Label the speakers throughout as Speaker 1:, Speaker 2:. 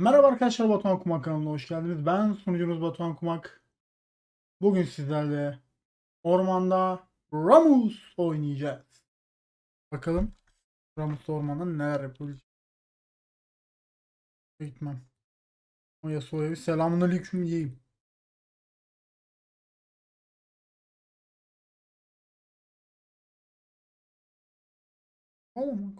Speaker 1: Merhaba arkadaşlar Batuhan Kumak kanalına hoş geldiniz. Ben sunucunuz Batuhan Kumak. Bugün sizlerle ormanda Ramus oynayacağız. Bakalım Ramus ormanda neler yapabilecek. Gitmem. O Yasuo'ya bir selamun aleyküm diyeyim. Oğlum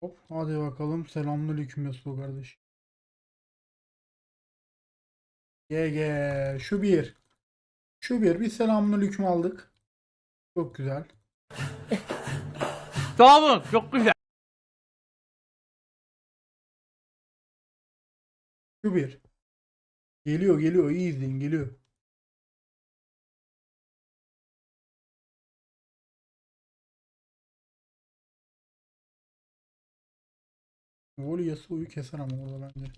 Speaker 1: Hop hadi bakalım. Selamünaleyküm Yasuo kardeş. GG şu bir. Şu bir. Bir selamünaleyküm aldık. Çok güzel.
Speaker 2: Sağ olun. Çok güzel.
Speaker 1: Şu bir. Geliyor geliyor. iyi izleyin geliyor. Voli Yasuo'yu keser ama orada bence.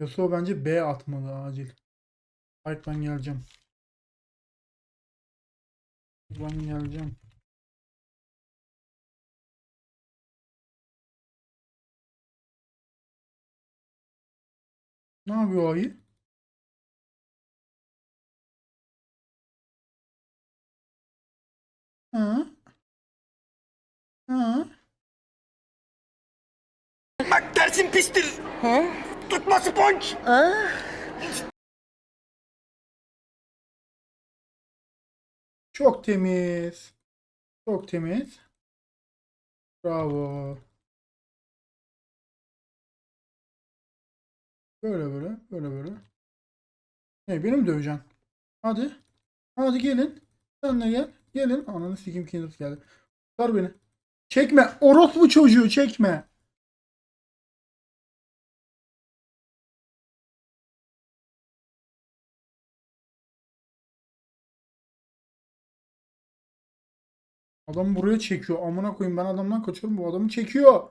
Speaker 1: Yasuo bence B atmalı acil. Hayır ben geleceğim. Ben geleceğim. Ne yapıyor ayı? Ha? Ha?
Speaker 3: Bak dersin pistir. Tutma sponç.
Speaker 1: Çok temiz. Çok temiz. Bravo. Böyle böyle. Böyle böyle. Ne beni mi döveceksin? Hadi. Hadi gelin. Sen de gel. Gelin. Ananı sikim Kindred geldi. Tutar beni. Çekme. Orospu çocuğu çekme. Adam buraya çekiyor. Amına koyayım ben adamdan kaçıyorum. Bu adamı çekiyor.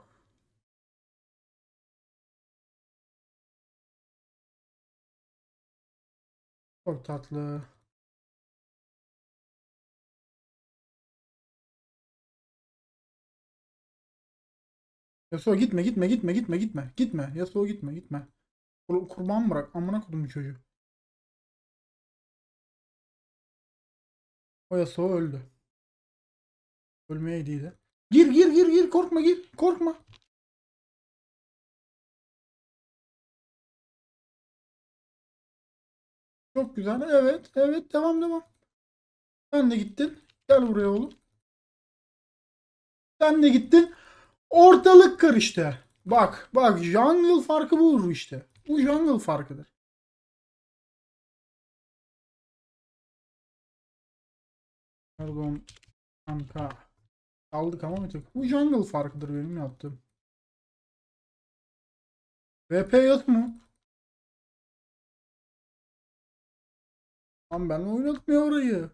Speaker 1: Çok tatlı. Yasuo gitme gitme gitme gitme gitme. Gitme. Yasuo gitme gitme. Kur kurban bırak. Amına koydum bu çocuğu. O Yasuo öldü. Ölmeyeydi. Gir gir gir gir korkma gir. Korkma. Çok güzel. Evet. Evet. Devam devam. Sen de gittin. Gel buraya oğlum. Sen de gittin. Ortalık karıştı. Bak bak jungle farkı bu işte. Bu jungle farkıdır. Pardon. Kanka. Aldık ama bir tık. Bu jungle farkıdır benim yaptığım. VP yok mu? Lan ben oynatmıyor orayı.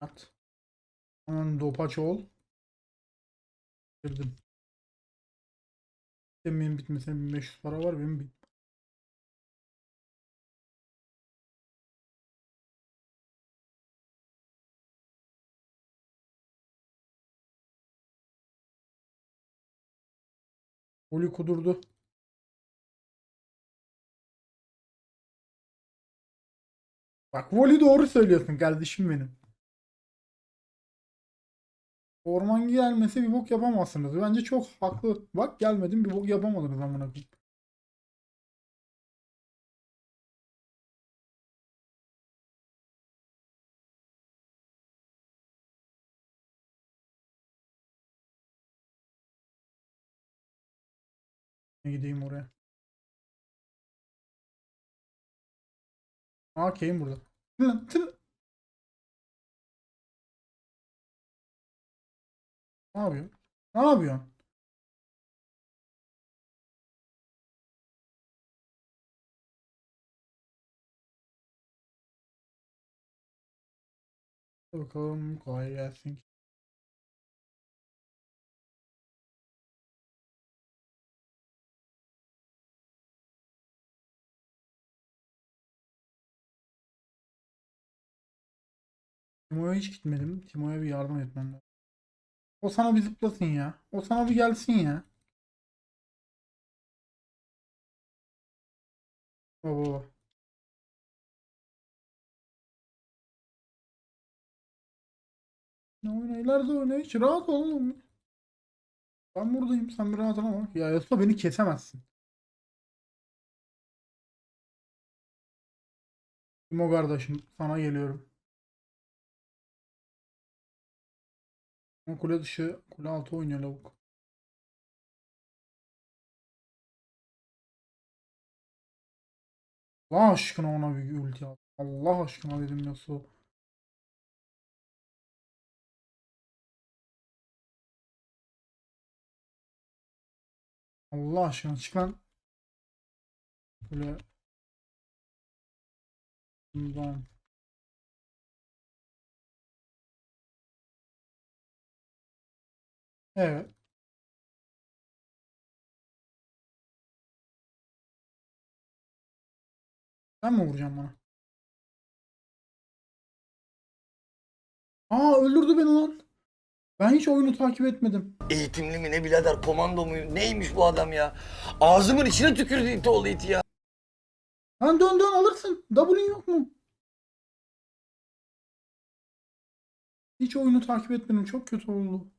Speaker 1: At. Aman dopaç ol. Girdim. Benim bitmesine 1500 para var benim Oli kudurdu. Bak Voli doğru söylüyorsun kardeşim benim. Orman gelmese bir bok yapamazsınız. Bence çok haklı. Bak gelmedim bir bok yapamadınız amına koyayım. Gideyim oraya. Aa Kane burada. Ne yapıyorsun? Ne yapıyorsun? Bakalım kolay gelsin. Timo'ya hiç gitmedim. Timo'ya bir yardım etmem lazım. O sana bir zıplasın ya. O sana bir gelsin ya. Baba. Ne oyna ileride oyna hiç rahat ol oğlum. Ben buradayım sen bir rahatına bak. Ya Yasuo beni kesemezsin. Timo kardeşim sana geliyorum. Ama kule dışı kule altı oynuyor lavuk. Allah aşkına ona bir ulti at. Allah aşkına dedim Yasuo. Allah aşkına çık lan. Böyle bundan. Evet. Sen mi vuracaksın bana? Aa öldürdü beni lan. Ben hiç oyunu takip etmedim.
Speaker 3: Eğitimli mi ne birader komando mu neymiş bu adam ya? Ağzımın içine tükürdü iti oğlu iti ya.
Speaker 1: Lan dön dön alırsın. W'un yok mu? Hiç oyunu takip etmedim. Çok kötü oldu.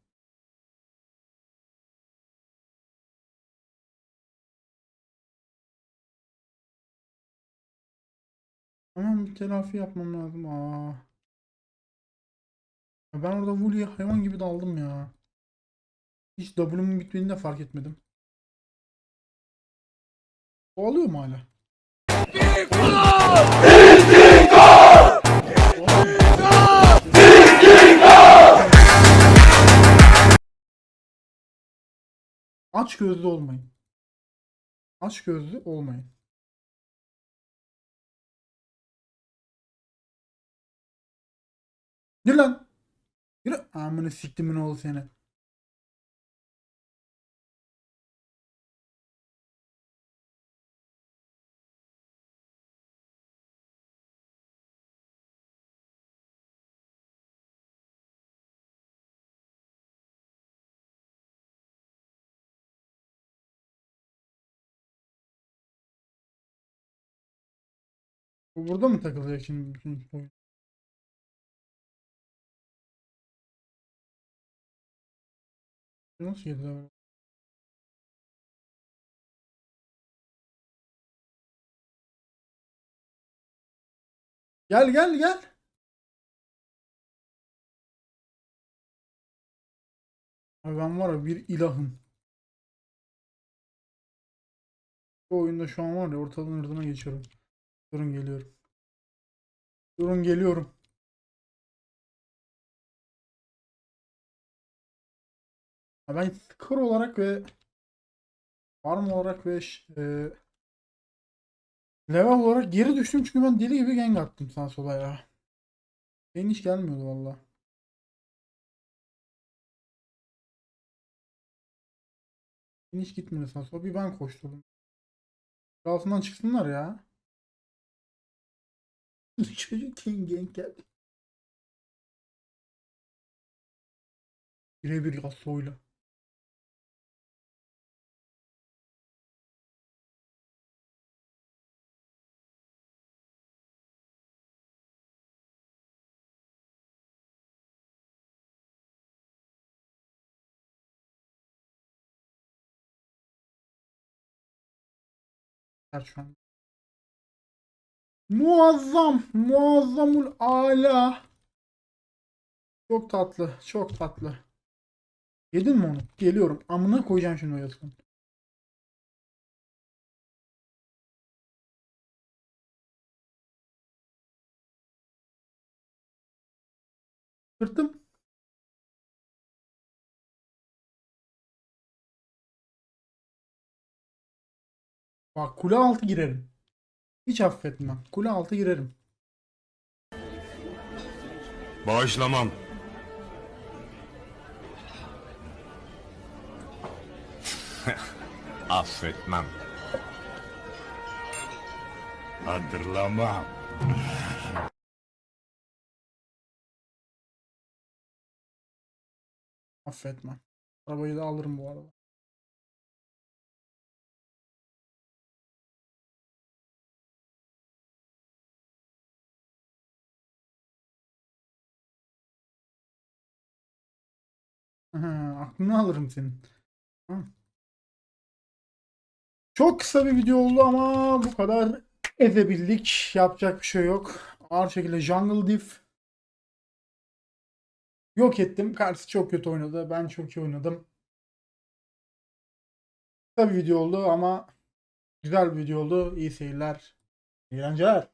Speaker 1: Hemen bir telafi yapmam lazım. Aa. Ya Ben orada Woolly'e hayvan gibi daldım ya. Hiç W'mun bittiğini de fark etmedim. O alıyor mu hala? Aç gözlü olmayın. Aç gözlü olmayın. Yürü lan. Yürü. Amına siktimin oğlu seni. Bu burada mı takılacak şimdi bütün oyun? Nasıl yedi lan? Gel gel gel. Abi ben var ya bir ilahım. Bu oyunda şu an var ya ortalığın ırdına geçiyorum. Durun geliyorum. Durun geliyorum. Ben skor olarak ve farm olarak ve e, level olarak geri düştüm çünkü ben deli gibi gank attım sağa sola ya. Benim hiç gelmiyordu valla. Benim hiç gitmedi sağa sola. Bir ben koşturdum. Altından çıksınlar ya. Çocuk King gank geldi. Birebir Yasuo'yla. Şu an. Muazzam, muazzamul ala. Çok tatlı, çok tatlı. Yedin mi onu? Geliyorum. Amına koyacağım şimdi o yasını. Kırttım. Bak kule altı girerim. Hiç affetmem. Kule altı girerim.
Speaker 2: Bağışlamam. Affetmem. Hatırlamam.
Speaker 1: Affetmem. Arabayı da alırım bu arada. Aha, aklını alırım senin. Ha. Çok kısa bir video oldu ama bu kadar edebildik. Yapacak bir şey yok. Ağır şekilde Jungle Diff yok ettim. Karşı çok kötü oynadı. Ben çok iyi oynadım. Kısa bir video oldu ama güzel bir video oldu. İyi seyirler. Eğlenceler.